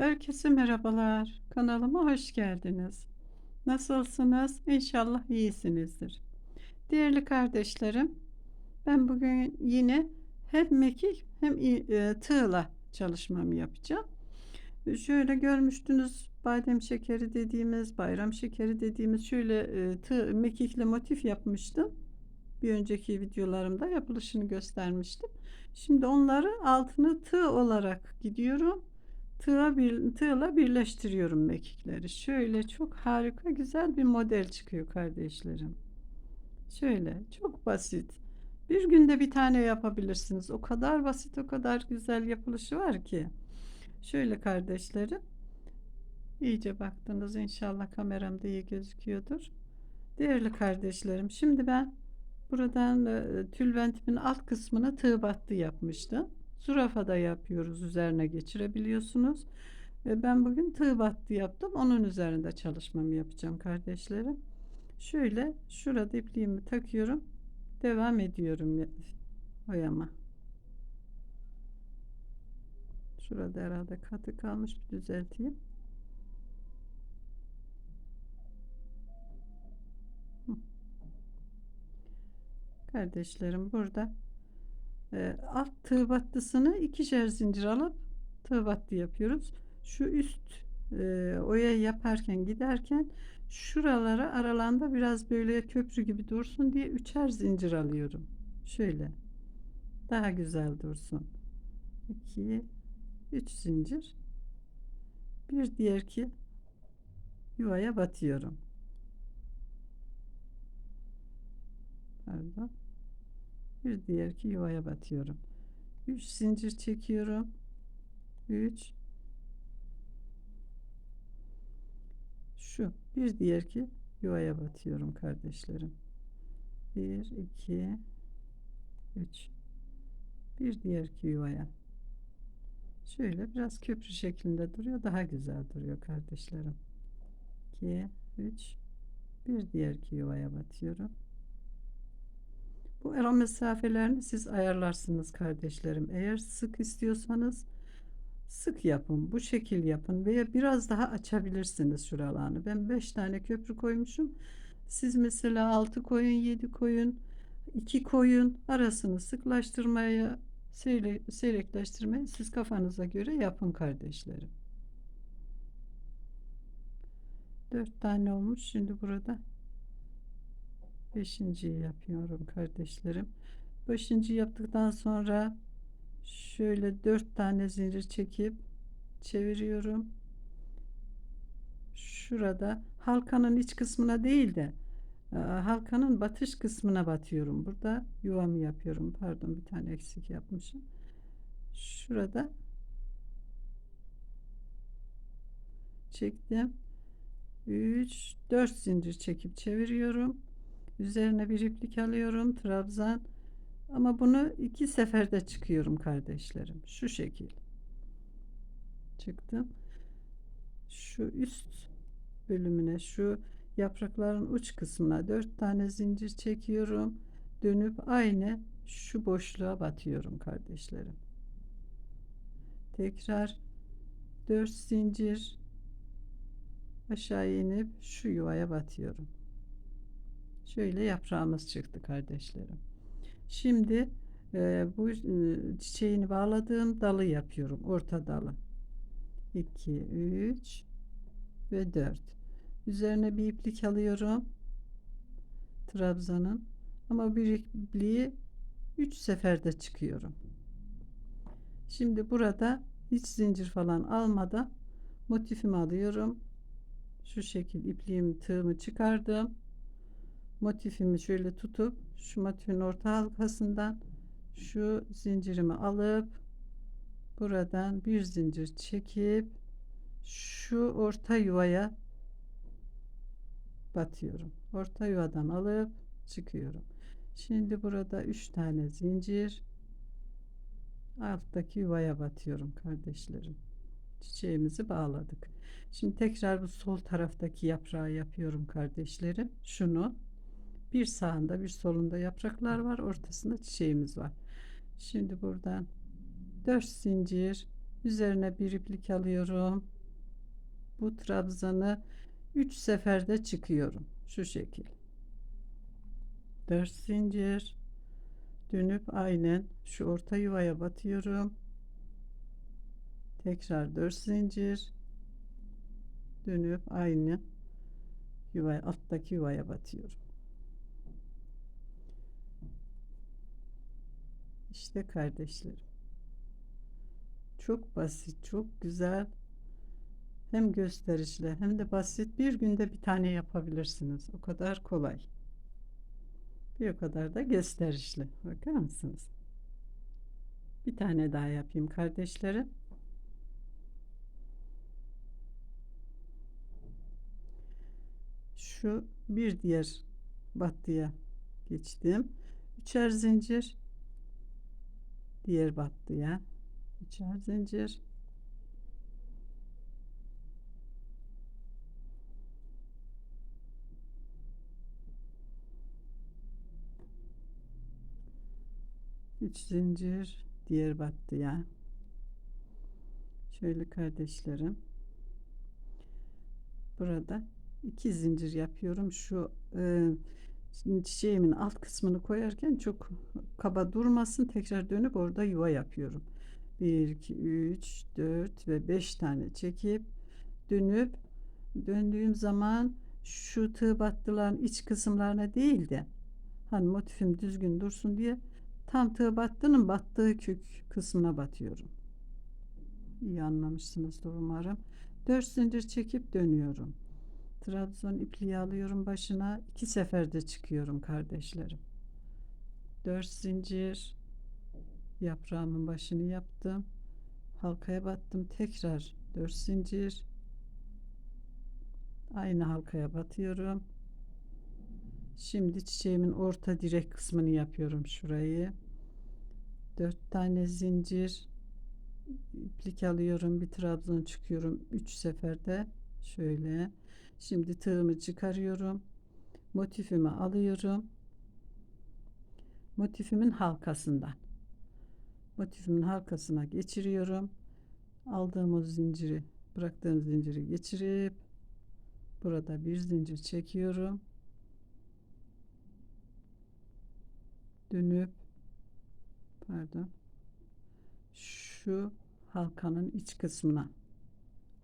Herkese merhabalar. Kanalıma hoş geldiniz. Nasılsınız? İnşallah iyisinizdir. Değerli kardeşlerim, ben bugün yine hem mekik hem e, tığla çalışmamı yapacağım. Şöyle görmüştünüz badem şekeri dediğimiz, bayram şekeri dediğimiz şöyle e, tığ, mekikle motif yapmıştım. Bir önceki videolarımda yapılışını göstermiştim. Şimdi onları altını tığ olarak gidiyorum tığa bir, tığla birleştiriyorum mekikleri. Şöyle çok harika güzel bir model çıkıyor kardeşlerim. Şöyle çok basit. Bir günde bir tane yapabilirsiniz. O kadar basit, o kadar güzel yapılışı var ki. Şöyle kardeşlerim. iyice baktınız inşallah kameramda iyi gözüküyordur. Değerli kardeşlerim, şimdi ben buradan e, tülbentimin alt kısmına tığ battı yapmıştım. Zürafa da yapıyoruz üzerine geçirebiliyorsunuz. Ve ben bugün tığ battı yaptım. Onun üzerinde çalışmamı yapacağım kardeşlerim. Şöyle şurada ipliğimi takıyorum. Devam ediyorum ya- oyama. Şurada herhalde katı kalmış bir düzelteyim. Kardeşlerim burada e, alt tığ battısını ikişer zincir alıp tığ battı yapıyoruz. Şu üst e, oya yaparken giderken şuralara aralarında biraz böyle köprü gibi dursun diye üçer zincir alıyorum. Şöyle. Daha güzel dursun. 2 3 zincir. Bir diğer ki yuvaya batıyorum. Pardon. Bir diğer ki yuvaya batıyorum. 3 zincir çekiyorum. 3 şu bir diğer ki yuvaya batıyorum kardeşlerim. 1 2 3 bir diğer ki yuvaya. Şöyle biraz köprü şeklinde duruyor. Daha güzel duruyor kardeşlerim. 2 3 bir diğer ki yuvaya batıyorum. Bu ara mesafelerini siz ayarlarsınız kardeşlerim. Eğer sık istiyorsanız sık yapın. Bu şekil yapın veya biraz daha açabilirsiniz şuralarını. Ben 5 tane köprü koymuşum. Siz mesela 6 koyun, 7 koyun, 2 koyun arasını sıklaştırmaya, seyrek, seyrekleştirmeyi siz kafanıza göre yapın kardeşlerim. 4 tane olmuş. Şimdi burada Beşinciyi yapıyorum kardeşlerim. Beşinci yaptıktan sonra şöyle dört tane zincir çekip çeviriyorum. Şurada halkanın iç kısmına değil de e, halkanın batış kısmına batıyorum. Burada yuvamı yapıyorum. Pardon bir tane eksik yapmışım. Şurada çektim. 3 4 zincir çekip çeviriyorum. Üzerine bir iplik alıyorum. Trabzan. Ama bunu iki seferde çıkıyorum kardeşlerim. Şu şekil. Çıktım. Şu üst bölümüne şu yaprakların uç kısmına dört tane zincir çekiyorum. Dönüp aynı şu boşluğa batıyorum kardeşlerim. Tekrar dört zincir aşağı inip şu yuvaya batıyorum. Şöyle yaprağımız çıktı kardeşlerim. Şimdi e, bu e, çiçeğini bağladığım dalı yapıyorum. Orta dalı. 2, 3 ve 4. Üzerine bir iplik alıyorum. Trabzanın. Ama bir ipliği 3 seferde çıkıyorum. Şimdi burada hiç zincir falan almadan motifimi alıyorum. Şu şekil ipliğimi tığımı çıkardım motifimi şöyle tutup şu motifin orta halkasından şu zincirimi alıp buradan bir zincir çekip şu orta yuvaya batıyorum. Orta yuvadan alıp çıkıyorum. Şimdi burada üç tane zincir alttaki yuvaya batıyorum kardeşlerim. Çiçeğimizi bağladık. Şimdi tekrar bu sol taraftaki yaprağı yapıyorum kardeşlerim. Şunu bir sağında bir solunda yapraklar var. Ortasında çiçeğimiz var. Şimdi buradan 4 zincir Üzerine bir iplik alıyorum. Bu trabzanı 3 seferde çıkıyorum. Şu şekil. 4 zincir dönüp aynen şu orta yuvaya batıyorum. Tekrar 4 zincir dönüp aynı yuvaya alttaki yuvaya batıyorum. İşte kardeşlerim. Çok basit, çok güzel. Hem gösterişli hem de basit. Bir günde bir tane yapabilirsiniz. O kadar kolay. Bir o kadar da gösterişli. Bakar mısınız? Bir tane daha yapayım kardeşlerim. Şu bir diğer battıya geçtim. Üçer zincir diğer battıya üçer zincir. Üç zincir diğer battıya şöyle kardeşlerim. Burada iki zincir yapıyorum. Şu e, Şimdi çiçeğimin alt kısmını koyarken çok kaba durmasın. Tekrar dönüp orada yuva yapıyorum. 1, 2, 3, 4 ve 5 tane çekip dönüp döndüğüm zaman şu tığ battıların iç kısımlarına değil de hani motifim düzgün dursun diye tam tığ battının battığı kök kısmına batıyorum. İyi anlamışsınızdır umarım. 4 zincir çekip dönüyorum. Trabzon ipliği alıyorum başına. iki seferde çıkıyorum kardeşlerim. Dört zincir yaprağımın başını yaptım. Halkaya battım. Tekrar dört zincir. Aynı halkaya batıyorum. Şimdi çiçeğimin orta direk kısmını yapıyorum şurayı. Dört tane zincir iplik alıyorum. Bir trabzon çıkıyorum. Üç seferde şöyle Şimdi tığımı çıkarıyorum. Motifimi alıyorum. Motifimin halkasından. Motifimin halkasına geçiriyorum. Aldığım o zinciri, bıraktığım zinciri geçirip burada bir zincir çekiyorum. Dönüp pardon şu halkanın iç kısmına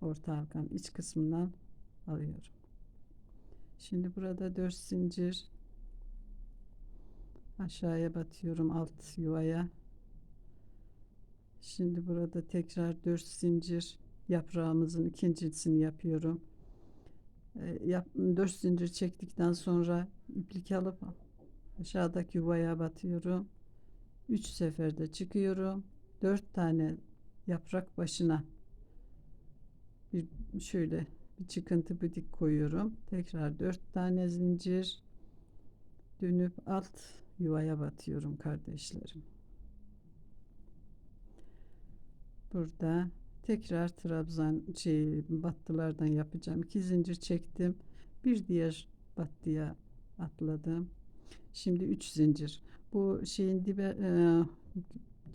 orta halkanın iç kısmından alıyorum. Şimdi burada 4 zincir aşağıya batıyorum alt yuvaya. Şimdi burada tekrar 4 zincir yaprağımızın ikincisini yapıyorum. E, yap, 4 zincir çektikten sonra iplik alıp aşağıdaki yuvaya batıyorum. 3 seferde çıkıyorum. 4 tane yaprak başına bir şöyle bir çıkıntı bir dik koyuyorum. Tekrar dört tane zincir dönüp alt yuvaya batıyorum kardeşlerim. Burada tekrar trabzan şey battılardan yapacağım. İki zincir çektim. Bir diğer battıya atladım. Şimdi üç zincir. Bu şeyin dibe e,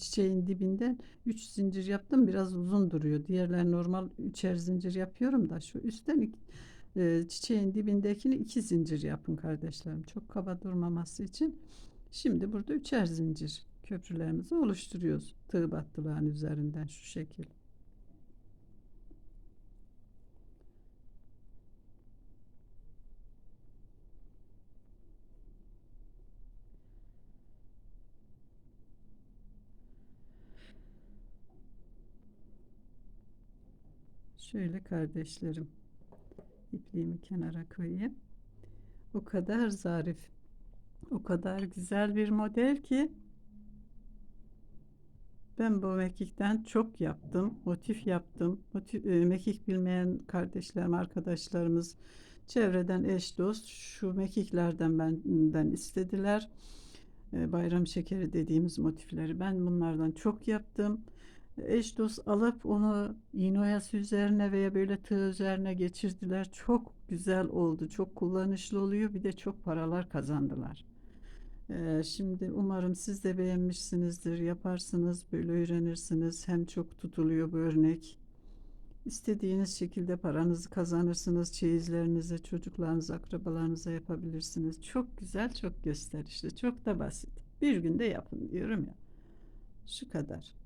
çiçeğin dibinden 3 zincir yaptım. Biraz uzun duruyor. Diğerler normal üçer zincir yapıyorum da şu üstten e, çiçeğin dibindekini 2 zincir yapın kardeşlerim. Çok kaba durmaması için. Şimdi burada üçer zincir köprülerimizi oluşturuyoruz. Tığ battılığın üzerinden şu şekil Şöyle kardeşlerim ipliğimi kenara koyayım. O kadar zarif, o kadar güzel bir model ki ben bu mekikten çok yaptım, motif yaptım. Motif, e, mekik bilmeyen kardeşlerim, arkadaşlarımız, çevreden eş dost şu mekiklerden benden istediler. E, bayram şekeri dediğimiz motifleri ben bunlardan çok yaptım eş dost alıp onu iğne oyası üzerine veya böyle tığ üzerine geçirdiler. Çok güzel oldu. Çok kullanışlı oluyor. Bir de çok paralar kazandılar. Eee, şimdi umarım siz de beğenmişsinizdir. Yaparsınız, böyle öğrenirsiniz. Hem çok tutuluyor bu örnek. İstediğiniz şekilde paranızı kazanırsınız. Çeyizlerinize, çocuklarınıza, akrabalarınıza yapabilirsiniz. Çok güzel, çok gösterişli, çok da basit. Bir günde yapın diyorum ya. Şu kadar.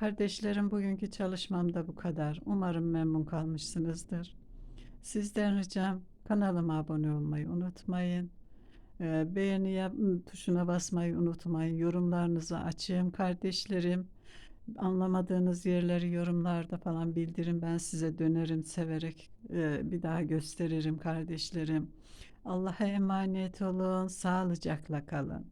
Kardeşlerim bugünkü çalışmam da bu kadar. Umarım memnun kalmışsınızdır. Sizden ricam kanalıma abone olmayı unutmayın. Eee, beğeni yap- tuşuna basmayı unutmayın. Yorumlarınızı açığım kardeşlerim. Anlamadığınız yerleri yorumlarda falan bildirin. Ben size dönerim severek. Eee, bir daha gösteririm kardeşlerim. Allah'a emanet olun. Sağlıcakla kalın.